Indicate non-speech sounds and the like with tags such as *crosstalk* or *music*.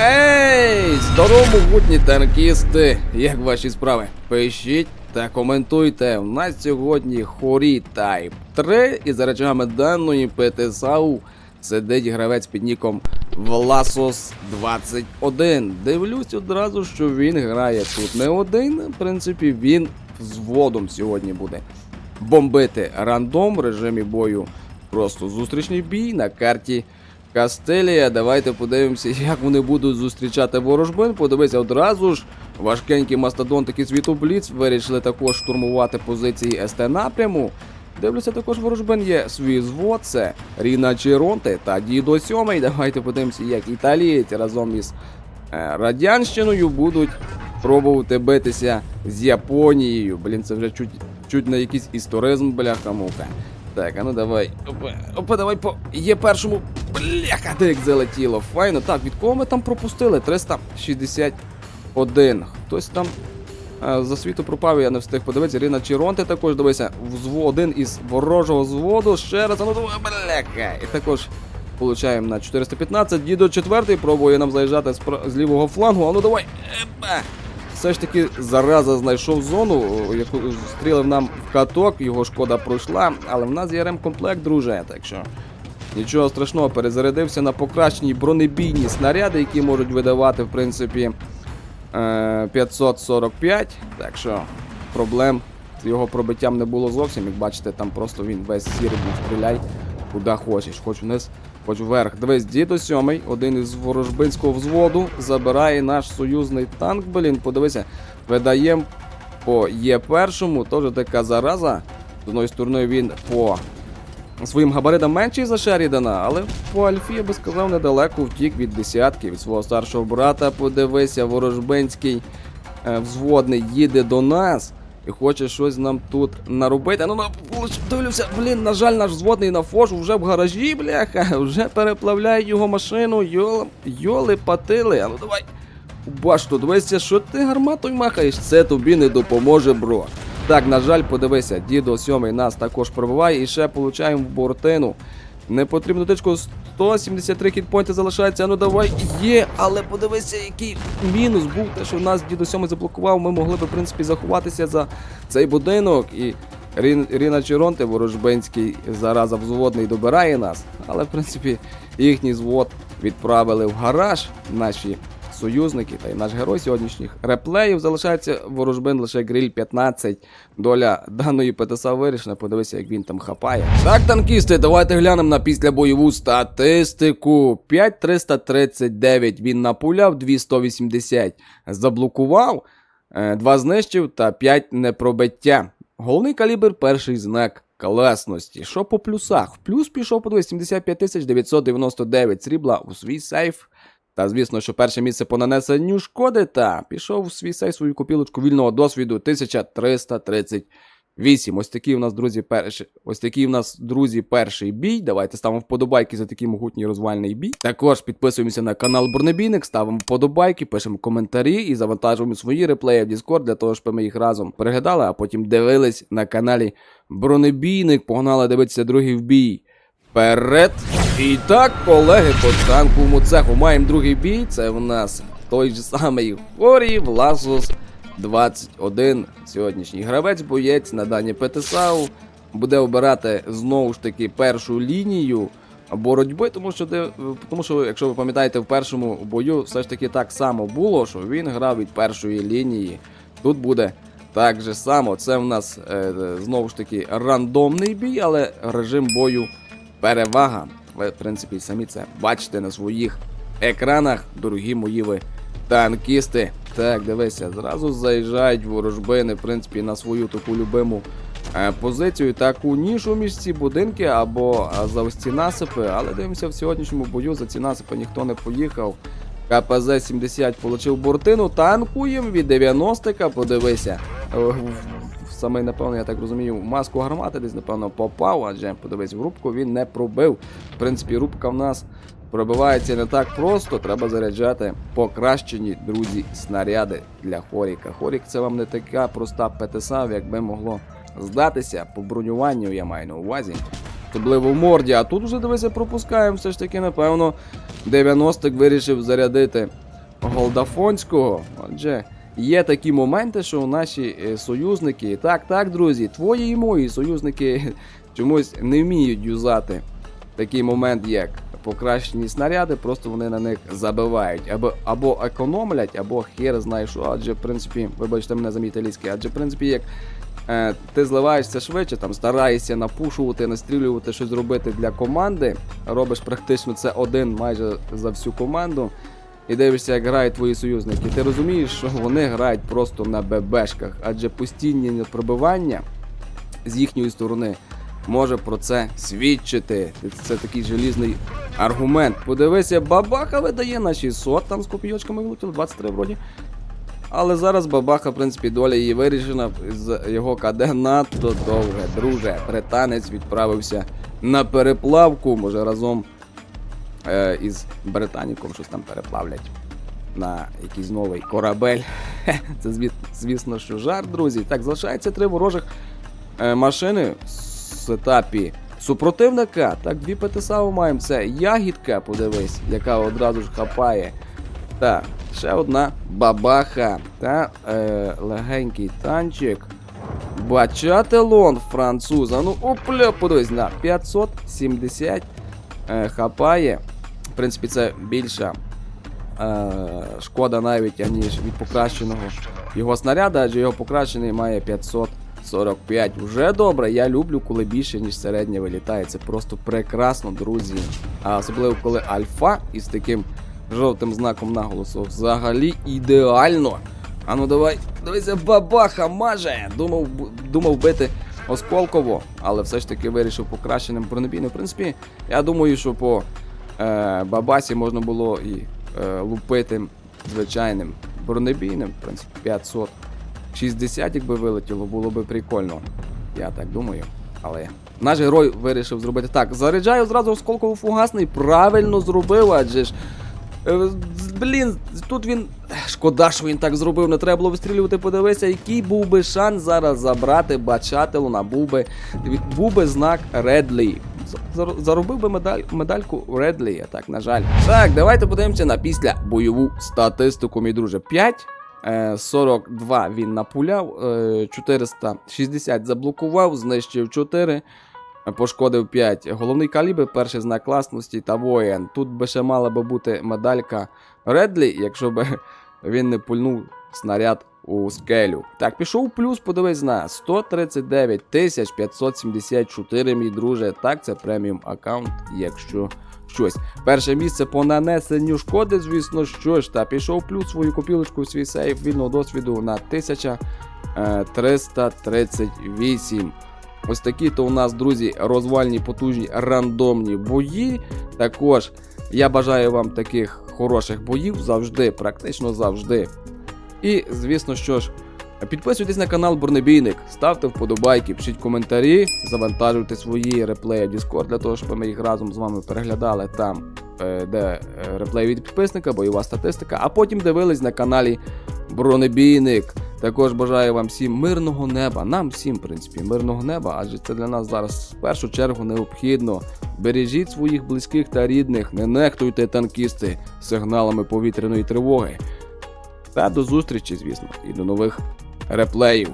Ей, здорово, могутні танкісти! Як ваші справи? Пишіть та коментуйте. У нас сьогодні хорі Type 3 і за речами даної ПТСАУ сидить гравець під ніком Власос 21. Дивлюсь одразу, що він грає тут не один. В принципі, він з водом сьогодні буде бомбити рандом в режимі бою. Просто зустрічний бій на карті Кастелія. Давайте подивимося, як вони будуть зустрічати ворожбин. Подивися одразу ж. Важкенький мастодон такий світу Бліц вирішили також штурмувати позиції СТ напряму. Дивлюся, також ворожбин є свій звод, це Ріна Чіронте та Дідо Сьомий. Давайте подивимося, як італієць разом із е, радянщиною будуть пробувати битися з Японією. Блін, це вже чуть, чуть на якийсь історизм, бляха мука. Так, а ну давай. Опа, опа, давай по. Є першому. Бляха, де як залетіло. Файно. Так, від кого ми там пропустили? 361. Хтось там е, за світу пропав, я не встиг подивитися. Ріна Чіронте також дивися. Взво, один із ворожого зводу. Ще раз, ну бляха. І також получаємо на 415. Дідо четвертий пробує нам заїжджати з, з лівого флангу. А ну давай. Епа. Все ж таки зараза знайшов зону, яку стрілив нам в каток, його шкода пройшла, але в нас є ремкомплект, друже, так що нічого страшного, перезарядився на покращені бронебійні снаряди, які можуть видавати, в принципі, е, 545. Так що проблем з його пробиттям не було зовсім. Як бачите, там просто він весь сірий був стріляй, куди хочеш, хоч вниз, хоч вверх. Дивись, дідо сьомий, один із ворожбинського взводу, забирає наш союзний танк. Блін, подивися, видаємо по є першому, теж така зараза. З одної сторони він по своїм габаритам менший за Шерідана, але по Альфі, я би сказав, недалеко втік від десятки, від свого старшого брата. Подивися, ворожбинський е, взводний їде до нас і хоче щось нам тут наробити. Ну, на, дивлюся, блін, на жаль, наш взводний на фошу вже в гаражі, бляха, *laughs* вже переплавляє його машину, йоли, йоли патили. А ну давай. Башту, дивися, що ти гарматою махаєш, це тобі не допоможе, бро. Так, на жаль, подивися, дідо сьомий нас також пробиває і ще получаємо в бортину. Не потрібно тичку 173 хітпойнти залишається. Ну давай є, але подивися, який мінус був те, що нас дідо сьомий заблокував. Ми могли б, в принципі, заховатися за цей будинок. І Рін, Ріна Чиронте, ворожбинський зараза взводний добирає нас. Але, в принципі, їхній звод відправили в гараж наші союзники та й наш герой сьогоднішніх реплеїв залишається ворожбин лише гриль 15. Доля даної ПТСА вирішена. Подивися, як він там хапає. Так, танкісти, давайте глянемо на післябойову статистику. 5339 він напуляв, 280 заблокував, 2 знищив та 5 непробиття. Головний калібр перший знак. Класності. Що по плюсах? В плюс пішов по 75 999 срібла у свій сейф. Та звісно, що перше місце по нанесенню шкоди, та пішов у свій сейф свою копілочку вільного досвіду 1338. Ось такий у нас, друзі, перший. Ось такий у нас, друзі, перший бій. Давайте ставимо вподобайки за такий могутній розвальний бій. Також підписуємося на канал Бронебійник, ставимо вподобайки, пишемо коментарі і завантажуємо свої реплеї в Discord для того, щоб ми їх разом переглядали, а потім дивились на каналі Бронебійник. Погнали дивитися другий бій. Вперед! І так, колеги, по танковому цеху маємо другий бій. Це в нас той же самий Хорі Власус 21. Сьогоднішній гравець, боєць на дані ПТСАУ. Буде обирати знову ж таки першу лінію боротьби, тому що тому що, якщо ви пам'ятаєте, в першому бою все ж таки так само було, що він грав від першої лінії. Тут буде так же само. Це в нас е, знову ж таки рандомний бій, але режим бою перевага. Ви, в принципі, самі це бачите на своїх екранах, дорогі мої ви танкісти. Так, дивися, зразу заїжджають ворожбини, в принципі, на свою таку любиму е, позицію, таку нішу між ці будинки або е, за ось ці насипи. Але дивимося, в сьогоднішньому бою за ці насипи ніхто не поїхав. КПЗ-70 получив бортину, танкуєм від 90-ка, подивися. Е, Самий, напевно, я так розумію, маску гармати десь, напевно, попав, адже подивись, в рубку він не пробив. В принципі, рубка в нас пробивається не так просто, треба заряджати покращені, друзі, снаряди для Хоріка. Хорік це вам не така проста ПТСА, як би могло здатися по бронюванню, я маю на увазі. особливо в морді. А тут вже дивися, пропускаємо. Все ж таки, напевно, 90-ик вирішив зарядити Голдафонського. Отже, є такі моменти, що наші е, союзники, так, так, друзі, твої і мої союзники *laughs* чомусь не вміють юзати такий момент, як покращені снаряди, просто вони на них забивають. Або, або економлять, або хер знає що. Адже, в принципі, вибачте мене за мій італійський, адже, в принципі, як е, ти зливаєшся швидше, там стараєшся напушувати, настрілювати, щось зробити для команди. Робиш практично це один майже за всю команду. І дивишся, як грають твої союзники. Ти розумієш, що вони грають просто на ББшках, адже постійні пробивання з їхньої сторони може про це свідчити. Це такий желізний аргумент. Подивися, бабаха видає на 600, там з копійочками вилетіло, 23 вроді. Але зараз бабаха, в принципі, доля її вирішена. З його КД надто довге. Друже, британець відправився на переплавку, може разом е, із британіком щось там переплавлять на якийсь новий корабель. Це звісно, що жарт, друзі. Так, залишається три ворожих е, машини з етапі супротивника. Так, дві ПТСАУ маємо. Це ягідка, подивись, яка одразу ж хапає. Так, ще одна бабаха та е, легенький танчик. Бачателон француза. Ну, опля, подивись на 570 е, хапає. В принципі, це більша е, шкода навіть, аніж від покращеного його снаряда, адже його покращений має 545. Уже добре, я люблю, коли більше, ніж середня вилітає. Це просто прекрасно, друзі. А особливо коли альфа із таким жовтим знаком наголосу. Взагалі ідеально. А ну давай, дивися, бабаха маже. Думав, думав бити осколково, але все ж таки вирішив покращеним бронебійним. В принципі, я думаю, що по е, бабасі можна було і е, лупити звичайним бронебійним, в принципі, 560, якби вилетіло, було би прикольно. Я так думаю. Але наш герой вирішив зробити так. Заряджаю зразу осколково фугасний. Правильно зробив, адже ж. е, Блін, тут він. Шкода, що він так зробив, не треба було вистрілювати. Подивися, який був би шанс зараз забрати бачателуна, був би, був би знак Редлі. Зар- Заробив би медаль, медальку Редлі, так, на жаль. Так, давайте подивимося на після бойову статистику, мій друже. 5. е, 42 він напуляв, е, 460 заблокував, знищив 4, пошкодив 5. Головний калібр, перший знак класності та воїн. Тут би ще мала би бути медалька Редлі, якщо би *laughs* він не пульнув снаряд у скелю. Так, пішов плюс, подивись на 139 574, мій друже. Так, це преміум аккаунт, якщо щось. Перше місце по нанесенню шкоди, звісно, що ж. Та пішов плюс свою копілочку свій сейф вільного досвіду на е, 1338. Ось такі то у нас, друзі, розвальні, потужні, рандомні бої. Також я бажаю вам таких хороших боїв завжди, практично завжди. І, звісно, що ж, підписуйтесь на канал Бурнебійник, ставте вподобайки, пишіть коментарі, завантажуйте свої реплеї в Discord для того, щоб ми їх разом з вами переглядали там, е, де е, реплей від підписника, бойова статистика, а потім дивились на каналі Бронебійник. Також бажаю вам всім мирного неба, нам всім, в принципі, мирного неба, адже це для нас зараз в першу чергу необхідно. Бережіть своїх близьких та рідних, не нехтуйте танкісти сигналами повітряної тривоги. Та до зустрічі, звісно, і до нових реплеїв.